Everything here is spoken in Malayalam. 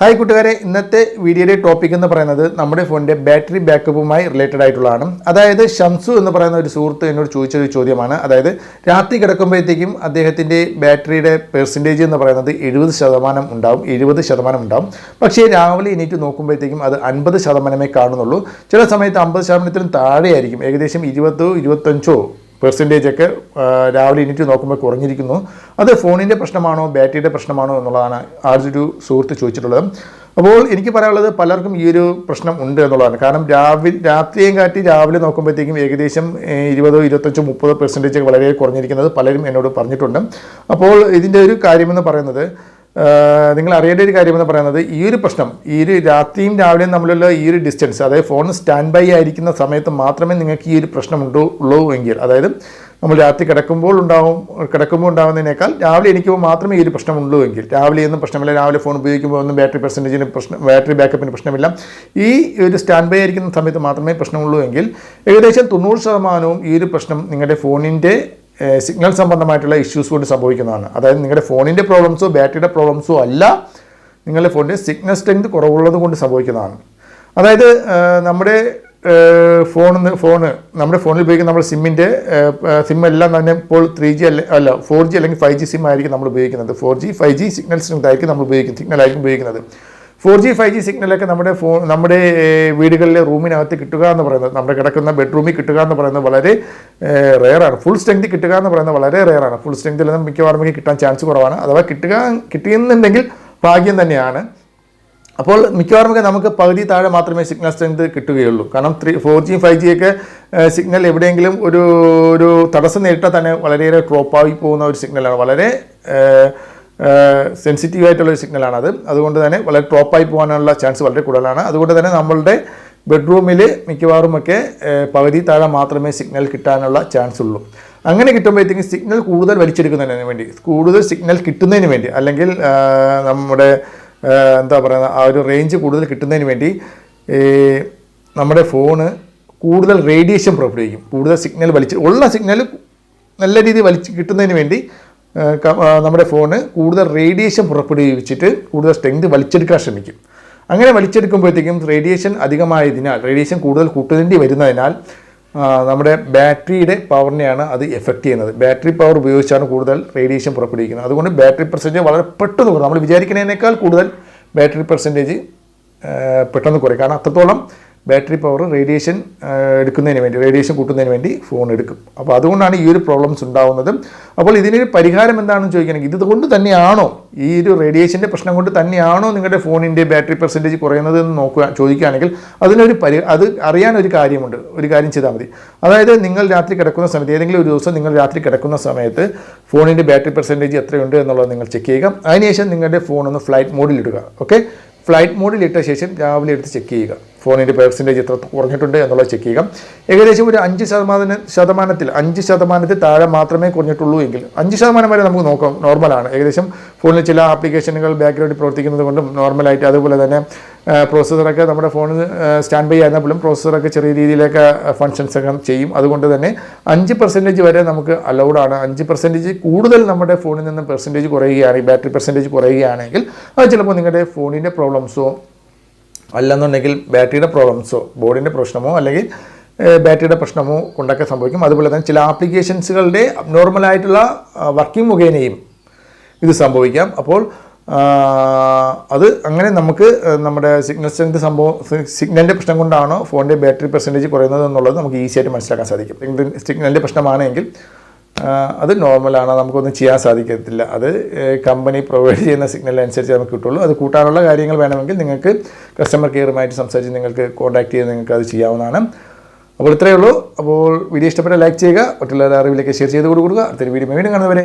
ഹായ് കൂട്ടുകാരെ. ഇന്നത്തെ വീഡിയോയുടെ ടോപ്പിക് എന്ന് പറയുന്നത് നമ്മുടെ ഫോണിന്റെ ബാറ്ററി ബാക്കപ്പുമായി റിലേറ്റഡ് ആയിട്ടുള്ളതാണ്. അതായത് ഷംസു എന്ന് പറയുന്ന ഒരു സുഹൃത്ത് എന്നോട് ചോദിച്ചൊരു ചോദ്യമാണ്. അതായത് രാത്രി കിടക്കുമ്പോഴത്തേക്കും അദ്ദേഹത്തിന്റെ ബാറ്ററിയുടെ പെർസെന്റേജ് എന്ന് പറയുന്നത് എഴുപത് ശതമാനം ഉണ്ടാവും എഴുപത് ശതമാനം ഉണ്ടാവും. പക്ഷേ രാവിലെ എണീറ്റ് നോക്കുമ്പോഴത്തേക്കും അത് അൻപത് ശതമാനമേ കാണുന്നുള്ളൂ. ചില സമയത്ത് അമ്പത് ശതമാനത്തിലും താഴെയായിരിക്കും. ഏകദേശം ഇരുപതോ ഇരുപത്തഞ്ചോ പെർസെന്റേജ് ഒക്കെ രാവിലെ എണീറ്റ് നോക്കുമ്പോൾ കുറഞ്ഞിരിക്കുന്നു അത് ഫോണിന്റെ പ്രശ്നമാണോ ബാറ്ററിയുടെ പ്രശ്നമാണോ എന്നുള്ളതാണ് ആർജൊരു സുഹൃത്ത് ചോദിച്ചിട്ടുള്ളത്. അപ്പോൾ എനിക്ക് പറയാനുള്ളത് പലർക്കും ഈ ഒരു പ്രശ്നം ഉണ്ട് എന്നുള്ളതാണ്. കാരണം രാവിലെ രാത്രിയും കാട്ടി രാവിലെ നോക്കുമ്പോഴത്തേക്കും ഏകദേശം ഇരുപതോ ഇരുപത്തഞ്ചോ മുപ്പതോ പെർസെന്റേജ് വളരെ കുറഞ്ഞിരിക്കുന്നത് പലരും എന്നോട് പറഞ്ഞിട്ടുണ്ട്. അപ്പോൾ ഇതിന്റെ ഒരു കാര്യമെന്ന് പറയുന്നത് നിങ്ങൾ അറിയേണ്ട ഒരു കാര്യമെന്ന് പറയുന്നത് ഈ ഒരു പ്രശ്നം ഈ ഒരു രാത്രിയും രാവിലെയും തമ്മിലുള്ള ഈ ഒരു ഡിസ്റ്റൻസ് അതായത് ഫോൺ സ്റ്റാൻഡ് ബൈ ആയിരിക്കുന്ന സമയത്ത് മാത്രമേ നിങ്ങൾക്ക് ഈ ഒരു പ്രശ്നം ഉണ്ടോ ഉള്ളൂ എങ്കിൽ അതായത് നമ്മൾ രാത്രി കിടക്കുമ്പോൾ ഉണ്ടാവും കിടക്കുമ്പോൾ ഉണ്ടാകുന്നതിനേക്കാൾ രാവിലെ എണീക്കുമ്പോൾ മാത്രമേ ഈ ഒരു പ്രശ്നം ഉള്ളൂ എങ്കിൽ രാവിലെ ഒന്നും പ്രശ്നമില്ല രാവിലെ ഫോൺ ഉപയോഗിക്കുമ്പോൾ ഒന്നും ബാറ്ററി പെർസെന്റേജിന് പ്രശ്നം ബാറ്ററി ബാക്കപ്പിന് പ്രശ്നമില്ല ഈ ഒരു സ്റ്റാൻഡ് ബൈ ആയിരിക്കുന്ന സമയത്ത് മാത്രമേ പ്രശ്നമുള്ളൂ എങ്കിൽ ഏകദേശം തൊണ്ണൂറ് ശതമാനവും ഈ ഒരു പ്രശ്നം നിങ്ങളുടെ ഫോണിന്റെ സിഗ്നൽ സംബന്ധമായിട്ടുള്ള ഇഷ്യൂസ് കൊണ്ട് സംഭവിക്കുന്നതാണ്. അതായത് നിങ്ങളുടെ ഫോണിന്റെ പ്രോബ്ലംസോ ബാറ്ററിയുടെ പ്രോബ്ലംസോ അല്ല നിങ്ങളുടെ ഫോണിന്റെ സിഗ്നൽ സ്ട്രെങ്ത് കുറവുള്ളത് കൊണ്ട് സംഭവിക്കുന്നതാണ്. അതായത് നമ്മുടെ ഫോണിൽ ഫോണ് നമ്മുടെ ഫോണിൽ ഉപയോഗിക്കുന്ന നമ്മുടെ സിമ്മിന്റെ സിം എല്ലാം തന്നെ ഇപ്പോൾ ത്രീ ജി അല്ല അല്ല ഫോർ ജി അല്ലെങ്കിൽ ഫൈവ് ജി സിം ആയിരിക്കും നമ്മൾ ഉപയോഗിക്കുന്നത്. Four G five G signal strength ആയിരിക്കും നമ്മൾ ഉപയോഗിക്കുന്നത് സിഗ്നൽ ആയിരിക്കും ഉപയോഗിക്കുന്നത്. ഫോർ ജി ഫൈവ് ജി സിഗ്നലൊക്കെ നമ്മുടെ ഫോൺ നമ്മുടെ വീടുകളിലെ റൂമിനകത്ത് കിട്ടുക എന്ന് പറയുന്നത് നമ്മുടെ കിടക്കുന്ന ബെഡ്റൂമിൽ കിട്ടുക എന്ന് പറയുന്നത് വളരെ റെയറാണ് ഫുൾ സ്ട്രെങ്ത് കിട്ടുക എന്ന് പറയുന്നത് വളരെ റെയറാണ് ഫുൾ സ്ട്രെങ്തിൽ നിന്ന് മിക്കവാറും കിട്ടാൻ ചാൻസ് കുറവാണ്. അഥവാ കിട്ടുക കിട്ടിയെന്നുണ്ടെങ്കിൽ ഭാഗ്യം തന്നെയാണ്. അപ്പോൾ മിക്കവാറും നമുക്ക് പകുതി താഴെ മാത്രമേ സിഗ്നൽ സ്ട്രെങ്ത് കിട്ടുകയുള്ളൂ. കാരണം three four G five G ഒക്കെ സിഗ്നൽ എവിടെയെങ്കിലും ഒരു ഒരു തടസ്സം നേരിട്ടാൽ തന്നെ വളരെയേറെ ഡ്രോപ്പായി പോകുന്ന ഒരു സിഗ്നലാണ് വളരെ സെൻസിറ്റീവ് ആയിട്ടുള്ള ഒരു സിഗ്നലാണ് അത് അതുകൊണ്ട് തന്നെ വളരെ ടോപ്പായി പോകാനുള്ള ചാൻസ് വളരെ കൂടുതലാണ്. അതുകൊണ്ട് തന്നെ നമ്മളുടെ ബെഡ്റൂമിൽ മിക്കവാറുമൊക്കെ പകുതി താഴെ മാത്രമേ സിഗ്നൽ കിട്ടാനുള്ള ചാൻസ് ഉള്ളൂ. അങ്ങനെ കിട്ടുമ്പോഴത്തേക്കും സിഗ്നൽ കൂടുതൽ വലിച്ചെടുക്കുന്നതിന് വേണ്ടി കൂടുതൽ സിഗ്നൽ കിട്ടുന്നതിന് വേണ്ടി അല്ലെങ്കിൽ നമ്മുടെ എന്താ പറയുക ആ ഒരു റേഞ്ച് കൂടുതൽ കിട്ടുന്നതിന് വേണ്ടി നമ്മുടെ ഫോണ് കൂടുതൽ റേഡിയേഷൻ പുറപ്പെടുവിക്കും കൂടുതൽ സിഗ്നൽ വലിച്ച് ഉള്ള സിഗ്നൽ നല്ല രീതിയിൽ വലിച്ച് കിട്ടുന്നതിന് വേണ്ടി നമ്മുടെ ഫോണ് കൂടുതൽ റേഡിയേഷൻ പുറപ്പെടുവിച്ചിട്ട് കൂടുതൽ സ്ട്രെങ്ത് വലിച്ചെടുക്കാൻ ശ്രമിക്കും. അങ്ങനെ വലിച്ചെടുക്കുമ്പോഴത്തേക്കും റേഡിയേഷൻ അധികമായതിനാൽ റേഡിയേഷൻ കൂടുതൽ കൂട്ടുതേണ്ടി വരുന്നതിനാൽ നമ്മുടെ ബാറ്ററിയുടെ പവറിനെയാണ് അത് എഫക്റ്റ് ചെയ്യുന്നത്. ബാറ്ററി പവർ ഉപയോഗിച്ചാണ് കൂടുതൽ റേഡിയേഷൻ പുറപ്പെടുവിക്കുന്നത്. അതുകൊണ്ട് ബാറ്ററി പെർസെന്റേജ് വളരെ പെട്ടെന്ന് കുറയും. നമ്മൾ വിചാരിക്കുന്നതിനേക്കാൾ കൂടുതൽ ബാറ്ററി പെർസെന്റേജ് പെട്ടെന്ന് കുറയും. കാരണം അത്രത്തോളം ബാറ്ററി പവർ റേഡിയേഷൻ എടുക്കുന്നതിന് വേണ്ടി റേഡിയേഷൻ കൂട്ടുന്നതിന് വേണ്ടി ഫോൺ എടുക്കും. അപ്പോൾ അതുകൊണ്ടാണ് ഈ ഒരു പ്രോബ്ലംസ് ഉണ്ടാവുന്നത്. അപ്പോൾ ഇതിനൊരു പരിഹാരം എന്താണെന്ന് ചോദിക്കുകയാണെങ്കിൽ ഇതുകൊണ്ട് തന്നെയാണോ ഈ ഒരു റേഡിയേഷന്റെ പ്രശ്നം കൊണ്ട് തന്നെയാണോ നിങ്ങളുടെ ഫോണിന്റെ ബാറ്ററി പെർസെന്റേജ് കുറയുന്നത് എന്ന് നോക്കുക ചോദിക്കുകയാണെങ്കിൽ അതിനൊരു പരി അത് അറിയാൻ ഒരു കാര്യമുണ്ട്. ഒരു കാര്യം ചെയ്താൽ മതി. അതായത് നിങ്ങൾ രാത്രി കിടക്കുന്ന സമയത്ത് ഏതെങ്കിലും ഒരു ദിവസം നിങ്ങൾ രാത്രി കിടക്കുന്ന സമയത്ത് ഫോണിന്റെ ബാറ്ററി പെർസെന്റേജ് എത്രയുണ്ട് എന്നുള്ളത് നിങ്ങൾ ചെക്ക് ചെയ്യുക. അതിനുശേഷം നിങ്ങളുടെ ഫോൺ ഒന്ന് ഫ്ലൈറ്റ് മോഡിലിടുക ഓക്കെ ഫ്ലൈറ്റ് മോഡിലിട്ട ശേഷം രാവിലെ എടുത്ത് ചെക്ക് ചെയ്യുക. ഫോണിന്റെ പെർസെന്റേജ് എത്ര കുറഞ്ഞിട്ടുണ്ട് എന്നുള്ളത് ചെക്ക് ചെയ്യുക ഏകദേശം ഒരു അഞ്ച് ശതമാന ശതമാനത്തിൽ അഞ്ച് ശതമാനത്തിൽ താഴെ മാത്രമേ കുറഞ്ഞിട്ടുള്ളൂ എങ്കിൽ അഞ്ച് ശതമാനം വരെ നമുക്ക് നോക്കാം. നോർമലാണ് ഏകദേശം ഫോണിൽ ചില ആപ്ലിക്കേഷനുകൾ ബാക്ക്ഗ്രൗണ്ടിൽ പ്രവർത്തിക്കുന്നത് കൊണ്ടും നോർമലായിട്ട് അതുപോലെ തന്നെ പ്രോസസ്സറൊക്കെ നമ്മുടെ ഫോണിൽ സ്റ്റാൻഡ് ബൈ ആയിരുന്നപ്പോഴും പ്രോസസ്സറൊക്കെ ചെറിയ രീതിയിലൊക്കെ ഫങ്ഷൻസ് ഒക്കെ ചെയ്യും. അതുകൊണ്ട് തന്നെ അഞ്ച് പെർസെന്റേജ് വരെ നമുക്ക് അലൗഡാണ് അഞ്ച് പെർസെന്റേജ് കൂടുതൽ നമ്മുടെ ഫോണിൽ നിന്ന് പെർസെന്റേജ് കുറയുകയാണെങ്കിൽ ബാറ്ററി പെർസെന്റേജ് കുറയുകയാണെങ്കിൽ അത് ചിലപ്പോൾ നിങ്ങളുടെ ഫോണിന്റെ പ്രോബ്ലംസോ അല്ലെന്നുണ്ടെങ്കിൽ ബാറ്ററിയുടെ പ്രോബ്ലംസോ ബോർഡിന്റെ പ്രശ്നമോ അല്ലെങ്കിൽ ബാറ്ററിയുടെ പ്രശ്നമോ കൊണ്ടൊക്കെ സംഭവിക്കും. അതുപോലെ തന്നെ ചില ആപ്ലിക്കേഷൻസുകളുടെ നോർമലായിട്ടുള്ള വർക്കിംഗ് മുഖേനയും ഇത് സംഭവിക്കാം. അപ്പോൾ അത് അങ്ങനെ നമുക്ക് നമ്മുടെ സിഗ്നൽ സ്ട്രെങ്ത് സംഭവം സിഗ്നലിന്റെ പ്രശ്നം കൊണ്ടാണോ ഫോണിന്റെ ബാറ്ററി പെർസെന്റേജ് കുറയുന്നത് എന്നുള്ളത് നമുക്ക് ഈസി ആയിട്ട് മനസ്സിലാക്കാൻ സാധിക്കും. സിഗ്നലിന്റെ പ്രശ്നമാണെങ്കിൽ അത് നോർമലാണ് നമുക്കൊന്നും ചെയ്യാൻ സാധിക്കത്തില്ല. അത് കമ്പനി പ്രൊവൈഡ് ചെയ്യുന്ന സിഗ്നൽ അനുസരിച്ച് നമുക്ക് കിട്ടുള്ളൂ. അത് കൂട്ടാനുള്ള കാര്യങ്ങൾ വേണമെങ്കിൽ നിങ്ങൾക്ക് കസ്റ്റമർ കെയറുമായിട്ട് സംസാരിച്ച് നിങ്ങൾക്ക് കോൺടാക്ട് ചെയ്ത് നിങ്ങൾക്ക് അത് ചെയ്യാവുന്നതാണ്. അപ്പോൾ ഇത്രയേ ഉള്ളൂ. അപ്പോൾ വീഡിയോ ഇഷ്ടപ്പെട്ട ലൈക്ക് ചെയ്യുക. മറ്റുള്ളവരുടെ അറിവിലേക്ക് ഷെയർ ചെയ്ത് കൊടുക്കുക. അടുത്തൊരു വീഡിയോ വീണ്ടും കാണുന്നവരെ